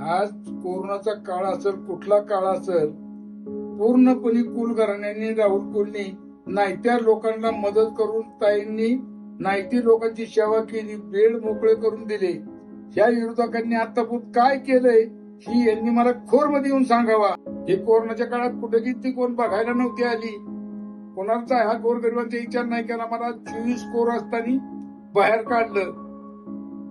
आज कोरोनाचा काळ असेल कुठला काळ असेल पूर्णपणे कुल घराण्यांनी राहुल कुलनी नाहीत्या लोकांना मदत करून ताईंनी नाहीती लोकांची सेवा केली बेड मोकळे करून दिले. या विरोधकांनी आतापूर काय केलंय ही यांनी मला खोरमध्ये येऊन सांगावा. हे कोरोनाच्या काळात कुठे ती कोण बघायला नव्हती आली. कोणाचा हा गोरगरिबांचा विचार नाही केला मला चोवीस कोर असताना बाहेर काढलं.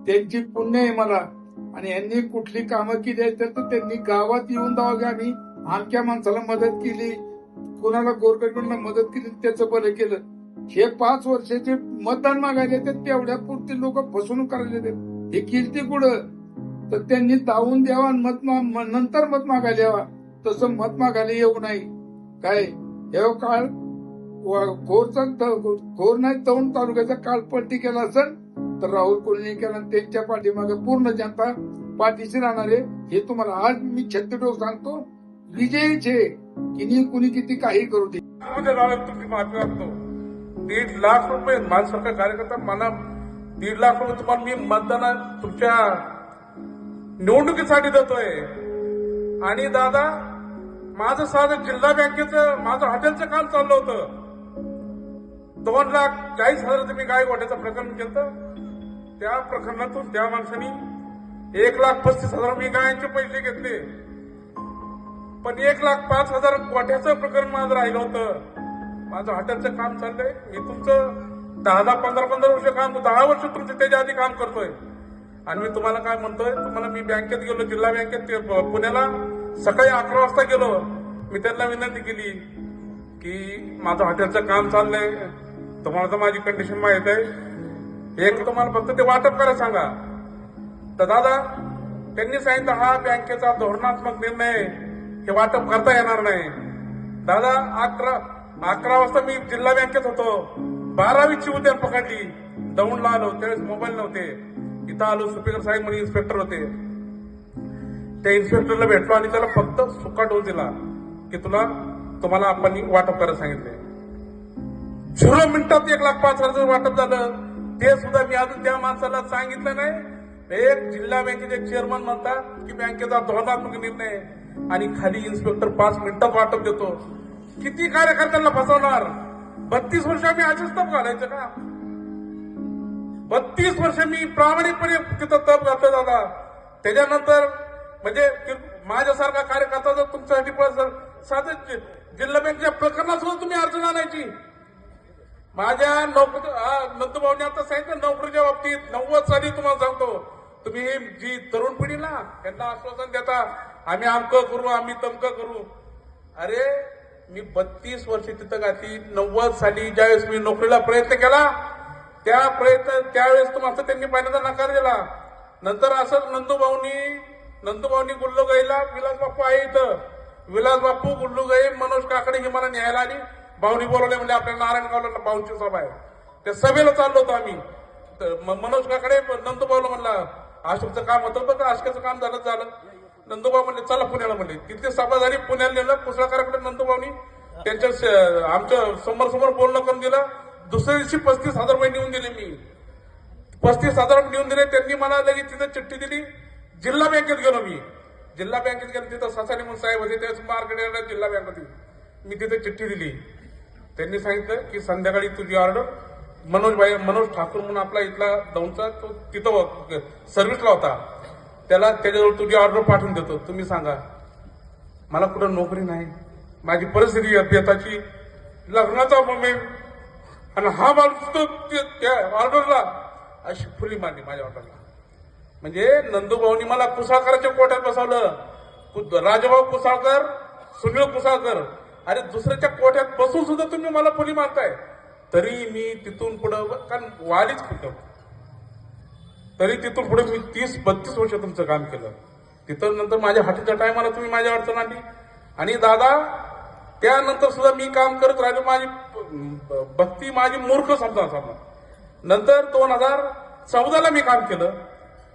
त्यांची पुण्य आहे मला. आणि यांनी कुठली कामं केली आहेत तर त्यांनी गावात येऊन जावं की आम्ही आमच्या माणसाला मदत केली. कुणाला गोरगरीबांना मदत केली त्याचं बरं केलं. हे पाच वर्षाचे मतदान मागायला येतात तेवढ्या पुरते लोक फसवणूक करायला येतात. हे कीर्ती कुठं? तर त्यांनी दावून द्यावा आणि मत नंतर मत मागायला यावा. तसं मत मागायला येऊ नाही. काय? हे काळ व- घोरचा घोर नाही तवून तालुक्याचा काळ पलटी केला असेल तर राहुल कोल्हे आणि त्यांच्या पाठीमागे पूर्ण जनता पाठीशी राहणार आहे हे तुम्हाला आज मी छत्तीडोक सांगतो. विजयीचे किनी कुणी किती काही करू दे. मध्ये झालं तुमची दीड लाख रुपये माझ्यासारखा कार्यकर्ता मला दीड लाख रुपये तुम्हाला मी मतदाना तुमच्या निवडणुकीसाठी देतोय. आणि दादा माझं साधं जिल्हा बँकेचं माझं हॉटेलचं काम चाललं होतं. दोन लाख चाळीस हजार तुम्ही गाय गोट्याचं प्रकरण केलं त्या प्रकरणातून त्या माणसानी एक लाख पस्तीस हजार मी गायांचे पैसे घेतले. पण एक लाख पाच हजार गोठ्याचं प्रकरण माझं राहिलं होतं. माझं हॉटेलचं काम चाललंय. मी तुमचं दहा दहा पंधरा पंधरा वर्ष काम दहा वर्ष तुमचं त्याच्या आधी काम करतोय. आणि मी तुम्हाला काय म्हणतोय? तुम्हाला मी बँकेत गेलो जिल्हा बँकेत पुण्याला सकाळी अकरा वाजता गेलो. मी त्यांना विनंती केली की माझं हॉटेलचं काम चाललंय. तुम्हाला तर माझी कंडिशन माहीत आहे. एक तुम्हाला फक्त ते वाटप करायला सांगा. तर दादा त्यांनी सांगितलं हा बँकेचा धोरणात्मक निर्णय आहे. हे वाटप करता येणार नाही. दादा अकरा अकरा वाजता मी जिल्हा बँकेत होतो. बारावीची उद्या पकडली. दौंडला आलो त्यावेळेस मोबाईल नव्हते. इथं आलो सुपेकर साहेब म्हणून इन्स्पेक्टर होते. त्या इन्स्पेक्टरला भेटलो आणि त्याला फक्त सुका डोस दिला की तुला तुम्हाला आपण वाटप करायला सांगितले झिरो मिनिटात एक लाख पाच हजार वाटप झालं ते सुद्धा मी अजून त्या माणसाला सांगितलं नाही. एक जिल्हा बँकेचे चेअरमन म्हणतात की बँकेचा धोरणात्मक निर्णय आणि खाली इन्स्पेक्टर पाच मिनिटात वाटप देतो. किती कार्यकर्त्यांना फसवणार? बत्तीस वर्ष मी असेच तप घालायचं का? बत्तीस वर्ष मी प्रामाणिकपणे तिथं तप घातलं दादा. त्याच्यानंतर म्हणजे ते- माझ्यासारखा कार्यकर्ता जर तुमच्यासाठी साधं जिल्हा बँकेच्या प्रकरणात सुद्धा तुम्ही अडचण आणायची. माझ्या नोकरी नंदुभाऊने आता सांगितलं नोकरीच्या बाबतीत नव्वद साली तुम्हाला सांगतो. तुम्ही जी तरुण पिढीला यांना आश्वासन देता आम्ही अमकं करू आम्ही तमकं करू. अरे मी बत्तीस वर्ष तिथं घातली नव्वद साली ज्यावेळेस मी नोकरीला प्रयत्न केला त्या प्रयत्न त्यावेळेस तुम्हाला त्यांनी पाण्याचा नकार दिला. नंतर असंच नंदूभाऊनी नंदूभाऊनी गुल्लुगाईला विलास बाप्पू आहे इथं. विलास बाप्पू गुल्लुगाई मनोज काकडे ही मला न्यायला आणि भाऊनी बोलवले म्हणजे आपल्या नारायणगावला भाऊंची सभा आहे. त्या सभेला चाललो होतो आम्ही. तर म- मनोज काकडे नंदूभाऊला म्हणला अशोकचं काम होतं बघ अशोकचं काम झालं झालं. नंदूभाऊ म्हणले चला पुण्याला म्हणले. तिथे सभा झाली पुण्याला नेलं पुसळकाराकडे नंदूभाऊनी त्यांच्या आमच्यासमोर समोर बोलणं करून दिलं. दुसऱ्या दिवशी पस्तीस हजार रुपये नेऊन दिले मी. पस्तीस हजार नेऊन दिले त्यांनी मला लगेच तिथं चिठ्ठी दिली. जिल्हा बँकेत गेलो मी. जिल्हा बँकेत गेलो तिथं ससाने म्हणून साहेब होते त्याच मार्केट जिल्हा बँक होती. मी तिथे चिठ्ठी दिली. त्यांनी सांगितलं की संध्याकाळी तुझी ऑर्डर मनोज भाई मनोज ठाकूर म्हणून आपला इथला दौंडचा तो तिथं सर्व्हिसला होता. त्याला त्याच्याजवळ तुझी ऑर्डर पाठवून देतो. तुम्ही सांगा. मला कुठं नोकरी नाही. माझी परिस्थिती आहे लग्नाचा मी आणि हा माणूस तो त्या- ऑर्डरला अशी फुली मारली माझ्या ऑर्डरला. म्हणजे नंदूभाऊनी मला कुसाळकराच्या कोट्यात बसवलं. कु- राजाभाऊ कुसाळकर सुनील कुसाळकर अरे दुसऱ्याच्या कोट्यात बसून सुद्धा तुम्ही मला फुली मारताय. तरी मी तिथून पुढं कारण वालीच कुठं तरी तिथून पुढे मी तीस बत्तीस वर्ष तुमचं काम केलं. तिथं नंतर माझ्या हाटीच्या टायमाला तुम्ही माझ्या अडचण आणली. आणि दादा त्यानंतर सुद्धा मी काम करत राहिलो. माझी भक्ती माझी मूर्ख समजा समजा. नंतर दोन हजार चौदाला मी काम केलं.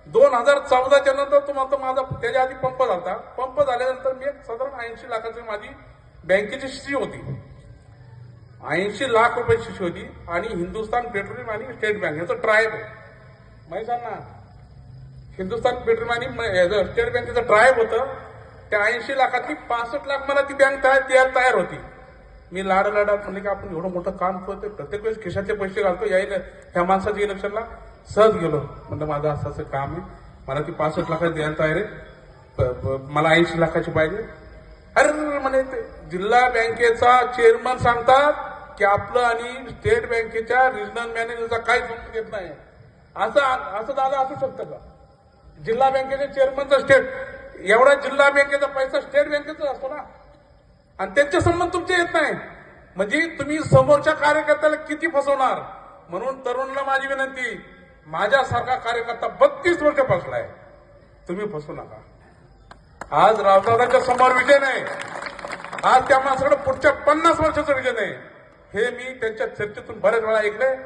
दोन हजार चौदाच्या नंतर तुम्हाला माझा त्याच्या आधी पंप झाला पंप झाल्यानंतर मी एक साधारण ऐंशी लाखाची माझी बँकेची शिशी होती. ऐंशी लाख रुपये शिशी होती आणि हिंदुस्थान पेट्रोलियम आणि स्टेट बँक. याचं ट्रायब आहे माहिती सांग ना. हिंदुस्थान पेट्रोलियम आणि स्टेट बँकेचं ट्रायब होतं त्या ऐंशी लाखातली पासष्ट लाख मला ती बँक तयार द्यायला तयार होती. मी लाड लाडात म्हणले की आपण एवढं मोठं काम करतोय प्रत्येक वेळेस खिशाचे पैसे घालतो यायला ह्या माणसाच्या इलेक्शनला सहज गेलो. म्हणलं माझं असं असं काम आहे. मला ती पासष्ट लाखात द्यायला तयार आहे. मला ऐंशी लाखाची पाहिजे. अरे म्हणे ते जिल्हा बँकेचा चेअरमन सांगतात की आपलं आणि स्टेट बँकेच्या रिजनल मॅनेजरचा काही संबंध येत नाही. असं असं दादा असू शकतं का? जिल्हा बँकेचे चेअरमनचा स्टेट एवढा जिल्हा बँकेचा पैसा स्टेट बँकेचा असतो ना. आणि त्यांचे संबंध तुमचे येत नाही. म्हणजे तुम्ही समोरच्या कार्यकर्त्याला किती फसवणार? म्हणून तरुणाला माझी विनंती माझ्यासारखा कार्यकर्ता बत्तीस वर्ष फसलाय. तुम्ही फसू नका. आज राजदादांच्या समोर विजय नाही. आज त्या माणसाकडे पुढच्या पन्नास वर्षाचं विजन आहे. हे मी त्यांच्या चर्चेतून बऱ्याच वेळा ऐकलंय.